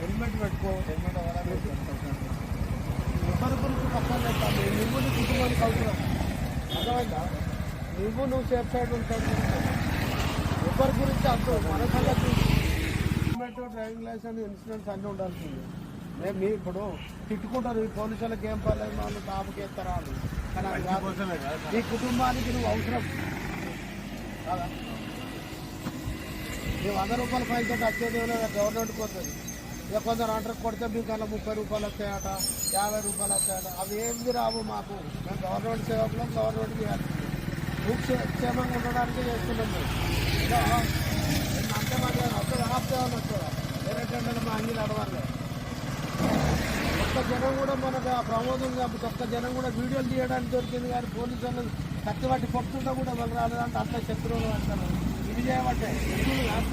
Helmet పెట్టుకో helmet ఒకరి గురించి పక్కన పెట్టాలి నువ్వు నీ కుటుంబానికి అవసరం అర్థమైందా నువ్వు నువ్వు సేఫ్ సైడ్ ఉంటావు ఎవరి గురించి అర్థం మన సంగతి హెల్మెట్ డ్రైవింగ్ లైసెన్స్ ఇన్సూరెన్స్ అన్నీ ఉండాల్సింది మేము మీ ఇప్పుడు తిట్టుకుంటారు ఈ పోలీసులకు ఏం పర్లేదు వాళ్ళు టాపుకి ఎత్తారా అని కానీ నీ కుటుంబానికి నువ్వు అవసరం. బాగా ఈ వంద రూపాయలు ఫైన్ తోటి వచ్చేది గవర్నమెంట్కి వస్తుంది ఇక కొందరు అంటారు కొడితే మీకు అలా ముప్పై రూపాయలు వస్తాయట యాభై రూపాయలు వస్తాయట. అవి ఏమి రావు మాకు. మేము గవర్నమెంట్ సేవకులం గవర్నమెంట్ చేయాలి. నువ్వు క్షేమంగా ఉండడానికి చేస్తున్నాం మేము. ఇంకా అంతే వస్తుంది ఆపితే వాళ్ళు వస్తుందా? వేరే మా అంగీలు అడవాలి ఒక్క జనం కూడా మనకు ఆ ప్రమోదం కాబట్టి ఒక్క జనం కూడా వీడియోలు తీయడానికి దొరికింది కానీ పోలీసు వాళ్ళు కత్తి పట్టి కొట్టుకుంటా కూడా వాళ్ళు రాలేదంటే అంత శత్రువులు అంటారు ఇది చేయబట్టే.